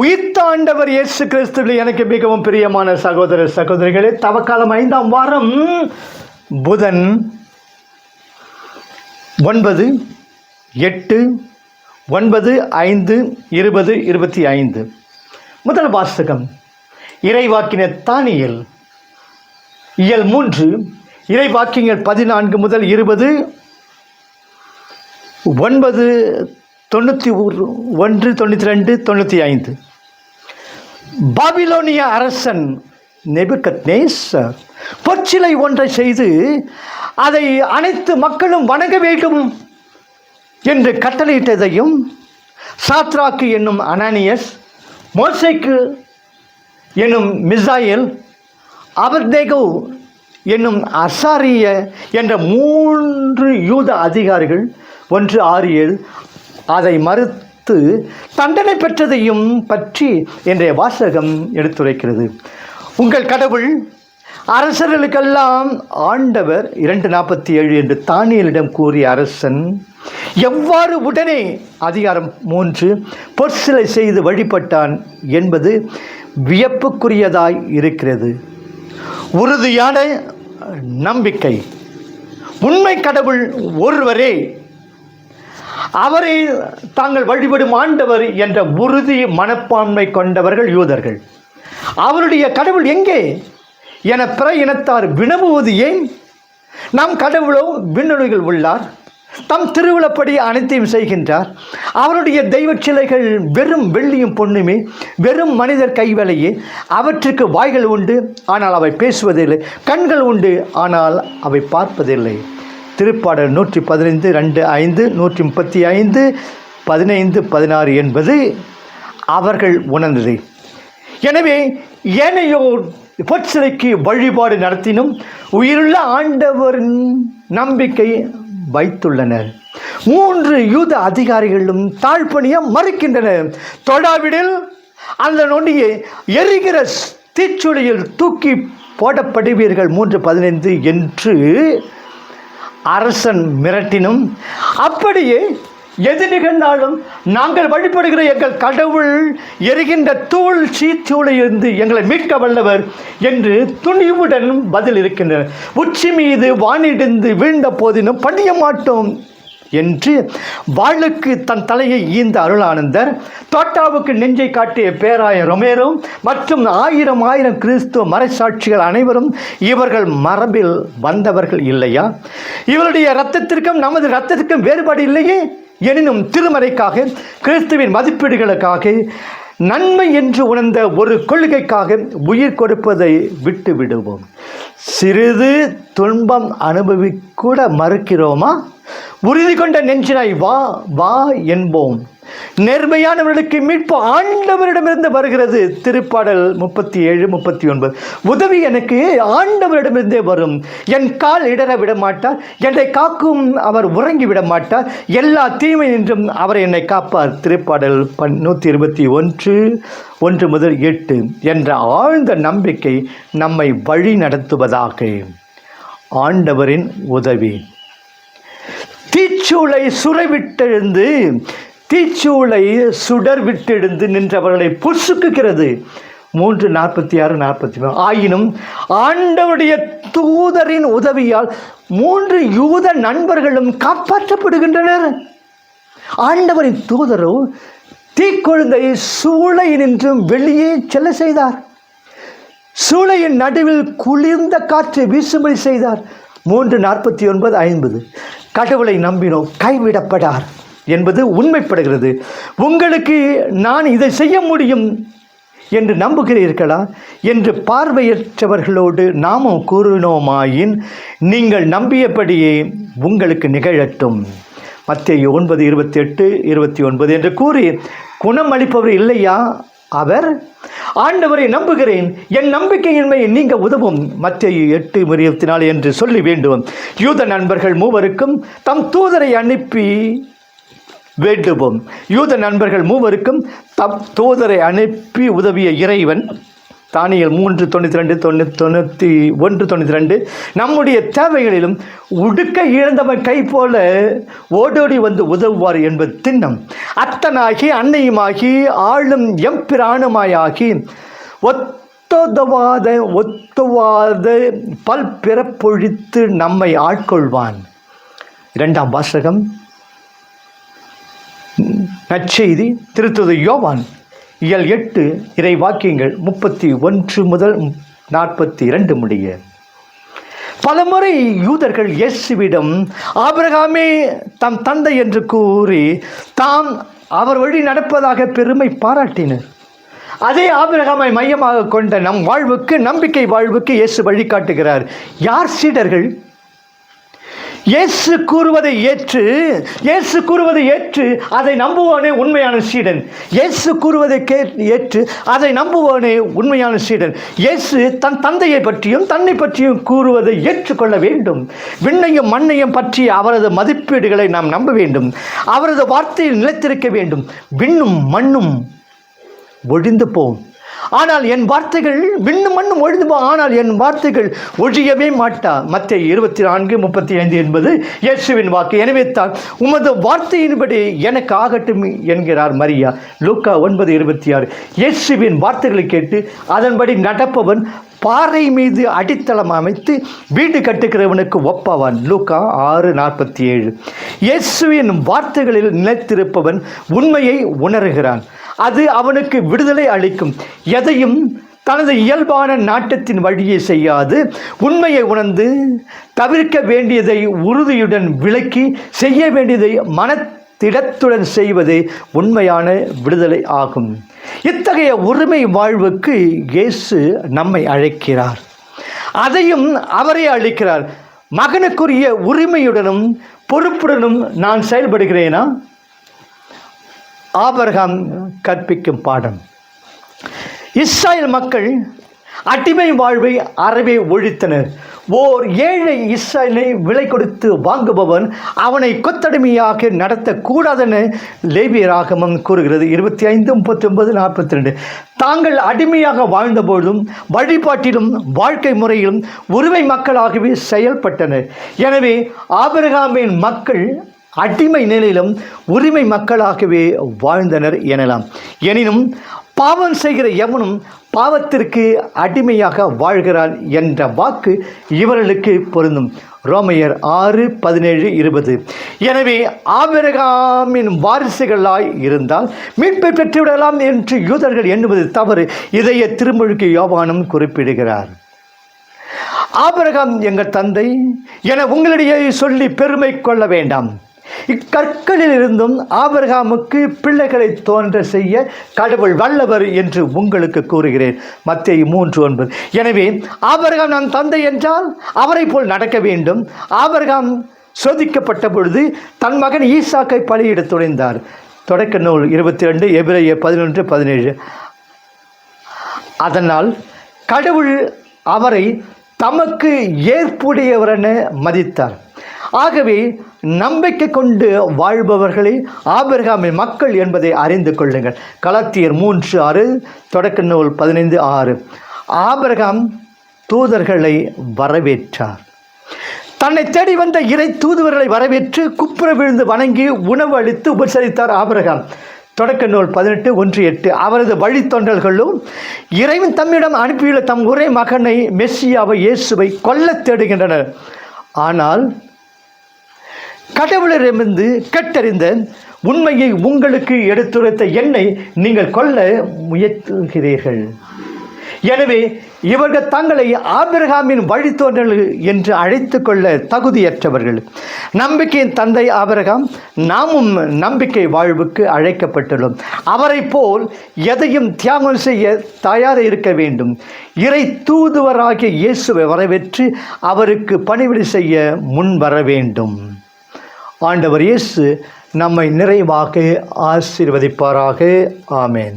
உயிர்த்தாண்டவர் இயேசு கிறிஸ்துவில் எனக்கு மிகவும் பிரியமான சகோதர சகோதரிகளே தவக்காலம் ஐந்தாம் வாரம் புதன் ஒன்பது எட்டு ஒன்பது ஐந்து இருபது இருபத்தி ஐந்து. முதல் வாசகம் இறைவாக்கின தானியல். இயல் மூன்று இறைவாக்கியங்கள் பதினான்கு முதல் இருபது ஒன்பது தொண்ணூற்றி ஒன்று தொண்ணூற்றி ரெண்டு தொண்ணூற்றி ஐந்து. பாபிலோனிய அரசன் நெபுகத்நேசர் பொற்சிலை ஒன்றை செய்து அதை அனைத்து மக்களும் வணங்க வேண்டும் என்று கட்டளையிட்டதையும் சாத்ராக்கு என்னும் அனானியஸ் மோசைக்கு என்னும் மிசாயல் அபர்தேகோ என்னும் அசாரிய என்ற மூன்று யூத அதிகாரிகள் ஒன்று ஆறு ஏழு அதை மறுத்து தண்டனை பெற்றதையும் பற்றி இன்றைய வாசகம் எடுத்துரைக்கிறது. உங்கள் கடவுள் அரசர்களுக்கெல்லாம் ஆண்டவர் இரண்டு நாற்பத்தி ஏழு என்று தானியலிடம் கூறிய அரசன் எவ்வாறு உடனே அதிகாரம் மூன்று பொற்சிலை செய்து வழிபட்டான் என்பது வியப்புக்குரியதாய் இருக்கிறது. உறுதியான நம்பிக்கை. உண்மை கடவுள் ஒருவரே அவரை தாங்கள் வழிபடும் ஆண்டவர் என்ற உறுதி மனப்பான்மை கொண்டவர்கள் யூதர்கள். அவருடைய கடவுள் எங்கே? என பிற இனத்தார் வினவுவது ஏன்? நம் கடவுளோ விண்ணுலகில் உள்ளார். தம் திருவிழப்படி அனைத்தையும் செய்கின்றார். அவருடைய தெய்வச் சிலைகள் வெறும் வெள்ளியும் பொண்ணுமே வெறும் மனிதர் கைவேலையே அவற்றுக்கு வாய்கள் உண்டு ஆனால் அவை பேசுவதில்லை கண்கள் உண்டு ஆனால் அவை பார்ப்பதில்லை. திருப்பாடல் நூற்றி பதினைந்து ரெண்டு ஐந்து நூற்றி முப்பத்தி ஐந்து பதினைந்து பதினாறு என்பது அவர்கள் உணர்ந்தது. எனவே ஏனையோர் பொற்சிலைக்கு வழிபாடு நடத்தினும் உயிருள்ள ஆண்டவரின் நம்பிக்கை வைத்துள்ளனர். மூன்று யூத அதிகாரிகளும் தாழ்பணிய மறுக்கின்றனர். தொடாவிடில் அந்த நொண்டியை எரிகிற தீச்சுளையில் தூக்கி போடப்படுவீர்கள் மூன்று பதினைந்து என்று அரசன் மிரட்டினும் அப்படியே எது நிகழ்ந்தாலும் நாங்கள் வழிபடுகிற எங்கள் கடவுள் எரிகின்ற தூள் சீத்தூளிலிருந்து எங்களை மீட்க வல்லவர் என்று துணிவுடன் பதில் இருக்கின்றனர் உச்சி மீது வானிடிந்து வீழ்ந்த போதினும் பண்ணிய மாட்டோம் என்று வாளுக்கு தன் தலையை ஈந்த அருளானந்தர் தோட்டாவுக்கு நெஞ்சை காட்டிய பேராய ரொமேரோ மற்றும் ஆயிரம் ஆயிரம் கிறிஸ்துவ மறைசாட்சிகள் அனைவரும் இவர்கள் மரபில் வந்தவர்கள் இல்லையா? இவருடைய இரத்தத்திற்கும் நமது இரத்தத்திற்கும் வேறுபாடு இல்லையே? எனினும் திருமறைக்காக கிறிஸ்துவின் மதிப்பீடுகளுக்காக நன்மை என்று உணர்ந்த ஒரு கொள்கைக்காக உயிர் கொடுப்பதை விட்டு விடுவோம். சிறிது துன்பம் அனுபவிக்கூட மறுக்கிறோமா? உறுதி கொண்ட நெஞ்சினாய் வா வா என்போம். நேர்மையானவர்களுக்கு மீட்பு ஆண்டவரிடமிருந்து வருகிறது. திருப்பாடல் முப்பத்தி ஏழு முப்பத்தி ஒன்பது உதவி எனக்கு ஆண்டவரிடமிருந்தே வரும். என் கால் இடர விட மாட்டார் என்னை காக்கும் அவர் உறங்கி விட மாட்டார் எல்லா தீமை நின்றும் அவர் என்னை காப்பார். திருப்பாடல் பன் நூற்றி இருபத்தி ஒன்று ஒன்று முதல் எட்டு. என்ற ஆழ்ந்த நம்பிக்கை நம்மை வழி நடத்துவதாக. ஆண்டவரின் உதவி. தீச்சூளை சுரவிட்டெழுந்து தீச்சூளை சுடர் விட்டெழுந்து நின்றவர்களை புசுக்குகிறது. மூன்று நாற்பத்தி ஆறு நாற்பத்தி மூணு ஆயினும் ஆண்டவருடைய தூதரின் உதவியால் மூன்று யூத நண்பர்களும் காப்பாற்றப்படுகின்றனர். ஆண்டவரின் தூதரோ தீக்குழந்தை சூளை நின்றும் வெளியே செல்ல செய்தார். சூளையின் நடுவில் குளிர்ந்த காற்று வீசும்படி செய்தார். மூன்று நாற்பத்தி ஒன்பது ஐம்பது. கடவுளை நம்பினோம் கைவிடப்படார் என்பது உண்மைப்படுகிறது. உங்களுக்கு நான் இதை செய்ய முடியும் என்று நம்புகிறீர்களா? என்று பார்வையற்றவர்களோடு நாமும் கூறினோமாயின் நீங்கள் நம்பியபடியே உங்களுக்கு நிகழட்டும். மத்திய ஒன்பது இருபத்தி எட்டு இருபத்தி ஒன்பது என்று கூறி குணம் அளிப்பவர் இல்லையா? அவர் ஆண்டவரை நம்புகிறேன். என் நம்பிக்கையின்மையை நீங்க உதவும். மத்திய எட்டு இருபத்தி நாலு என்று சொல்லி வேண்டும். யூத நண்பர்கள் மூவருக்கும் தம் தூதரை அனுப்பி வேண்டுவோம். யூத நண்பர்கள் மூவருக்கும் தம் தூதரை அனுப்பி உதவிய இறைவன் தானியல் மூன்று தொண்ணூற்றி ரெண்டு தொண்ணூற்றி தொண்ணூற்றி ஒன்று தொண்ணூற்றி ரெண்டு நம்முடைய தேவைகளிலும் உடுக்க இழந்தவன் கை போல ஓடோடி வந்து உதவுவார் என்பது திண்ணம். அத்தனாகி அன்னையுமாகி ஆளும் எம்பிராணுமாயாகி ஒத்தொதவாத ஒத்துவாத பல் பிறப்பொழித்து நம்மை ஆட்கொள்வான். இரண்டாம் வாசகம். நற்செய்தி திருத்துது யோவான். இயல் எட்டு இறை வாக்கியங்கள் முப்பத்தி ஒன்று முதல் நாற்பத்தி இரண்டு முடிய. பலமுறை யூதர்கள் இயேசுவிடம் ஆபிரகாமே தம் தந்தை என்று கூறி தாம் அவர் வழி நடப்பதாக பெருமை பாராட்டினர். அதே ஆபிரகாமை மையமாக கொண்ட நம் வாழ்வுக்கு நம்பிக்கை வாழ்வுக்கு இயேசு வழிகாட்டுகிறார். யார் சீடர்கள்? இயேசு கூறுவதை ஏற்று இயேசு கூறுவதை ஏற்று அதை நம்புவானே உண்மையான சீடன். இயேசு கூறுவதை கே ஏற்று அதை நம்புவானே உண்மையான சீடன். இயேசு தன் தந்தையை பற்றியும் தன்னை பற்றியும் கூறுவதை ஏற்றுக்கொள்ள வேண்டும். விண்ணையும் மண்ணையும் பற்றிய அவரது மதிப்பீடுகளை நாம் நம்ப வேண்டும். அவரது வார்த்தையில் நிலைத்திருக்க வேண்டும். விண்ணும் மண்ணும் ஒழிந்து போகும் ஆனால் என் வார்த்தைகள் விண்ணும் மண்ணும் ஒழிந்து ஆனால் என் வார்த்தைகள் ஒழியவே மாட்டா. மத்திய இருபத்தி நான்கு முப்பத்தி ஐந்து என்பது இயேசுவின் வாக்கு. எனவே தான் உமது வார்த்தையின்படி எனக்கு ஆகட்டும் என்கிறார் மரியா. லூக்கா ஒன்பது இருபத்தி ஆறு. இயேசுவின் வார்த்தைகளை கேட்டு அதன்படி நடப்பவன் பாறை மீது அடித்தளம் அமைத்து வீடு கட்டுகிறவனுக்கு ஒப்பாவான். லூக்கா ஆறு நாற்பத்தி ஏழு. இயேசுவின் வார்த்தைகளில் நிலைத்திருப்பவன் உண்மையை உணர்கிறான். அது அவனுக்கு விடுதலை அளிக்கும். எதையும் தனது இயல்பான நாட்டத்தின் வழியே செய்யாது. உண்மையை உணர்ந்து தவிர்க்க வேண்டியதை உறுதியுடன் விலக்கி செய்ய வேண்டியதை மனத்திடத்துடன் செய்வதே உண்மையான விடுதலை ஆகும். இத்தகைய உரிமை வாழ்வுக்கு இயேசு நம்மை அழைக்கிறார். அதையும் அவரே அளிக்கிறார். மகனுக்குரிய உரிமையுடனும் பொறுப்புடனும் நான் செயல்படுகிறேனா? ஆபரகாம் கற்பிக்கும் பாடம். இஸ்ராயல் மக்கள் அடிமை வாழ்வை அறவே ஒழித்தனர். ஓர் ஏழை இஸ்ராயலை விலை கொடுத்து வாங்குபவன் அவனை கொத்தடிமையாக நடத்தக்கூடாதென லேபியராகமம் கூறுகிறது. இருபத்தி ஐந்து முப்பத்தி ஒன்பது நாற்பத்தி ரெண்டு தாங்கள் அடிமையாக வாழ்ந்தபோதும் வழிபாட்டிலும் வாழ்க்கை முறையிலும் உரிமை மக்களாகவே செயல்பட்டனர். எனவே ஆபிரகாமின் மக்கள் அடிமை நிலையிலும் உரிமை மக்களாகவே வாழ்ந்தனர் எனலாம். எனினும் பாவம் செய்கிற எவனும் பாவத்திற்கு அடிமையாக வாழ்கிறான் என்ற வாக்கு இவர்களுக்கு பொருந்தும். ரோமையர் ஆறு பதினேழு இருபது. எனவே ஆபிரகாமின் வாரிசுகளாய் இருந்தால் மீட்பை பெற்றுவிடலாம் என்று யூதர்கள் எண்ணுவது தவறு. இதைய திருமொழிக்கு யோவானும் குறிப்பிடுகிறார். ஆபிரகாம் எங்கள் தந்தை என உங்களிடையே சொல்லி பெருமை கொள்ள வேண்டாம். இக்கற்களில் இருந்தும் பிள்ளைகளை தோன்ற செய்ய கடவுள் வல்லவர் என்று உங்களுக்கு கூறுகிறேன். மத்திய மூன்று ஒன்பது. எனவே ஆபரகாம் நான் தந்தை என்றால் அவரை போல் நடக்க வேண்டும். ஆபிரகாம் சோதிக்கப்பட்ட பொழுது தன் மகன் ஈசாக்கை பலியிட துணைந்தார். தொடக்க நூல் இருபத்தி ரெண்டு எபிரேய பதினொன்று பதினேழு. அதனால் கடவுள் அவரை தமக்கு ஏற்புடையவரென மதித்தார். ஆகவே நம்பிக்கை கொண்டு வாழ்பவர்களே ஆபிரகாமின் மக்கள் என்பதை அறிந்து கொள்ளுங்கள். கலத்தியர் மூன்று ஆறு தொடக்க நூல் பதினைந்து ஆறு. ஆபிரகாம் தூதர்களை வரவேற்றார். தன்னை தேடி வந்த இறை தூதுவர்களை வரவேற்று குப்புற விழுந்து வணங்கி உணவு அளித்து உபசரித்தார் ஆபிரகாம். தொடக்க நூல் பதினெட்டு ஒன்று எட்டு. அவரது வழித்தொண்டர்களும் இறைவன் தம்மிடம் அனுப்பியுள்ள தம் ஒரே மகனை மெஸ்ஸியாவை இயேசுவை கொல்ல தேடுகின்றனர் ஆனால் கடவுளரிடமிருந்து கட்டறிந்த உண்மையை உங்களுக்கு எடுத்துரைத்த என்னை நீங்கள் கொல்ல முயற்சுகிறீர்கள் எனவே இவர்கள் தங்களை ஆபிரகாமின் வழித்தோன்றல் என்று அழைத்து கொள்ள தகுதியற்றவர்கள். நம்பிக்கையின் தந்தை ஆபிரகாம் நாமும் நம்பிக்கை வாழ்வுக்கு அழைக்கப்பட்டுள்ளோம். அவரை போல் எதையும் தியாகம் செய்ய தயார இருக்க வேண்டும். இறை தூதுவராகிய இயேசுவை வரவேற்று அவருக்கு பணிவிடை செய்ய முன் வர வேண்டும். ஆண்டவர் இயேசு நம்மை நிறைவாக ஆசீர்வதிப்பாராக. ஆமேன்.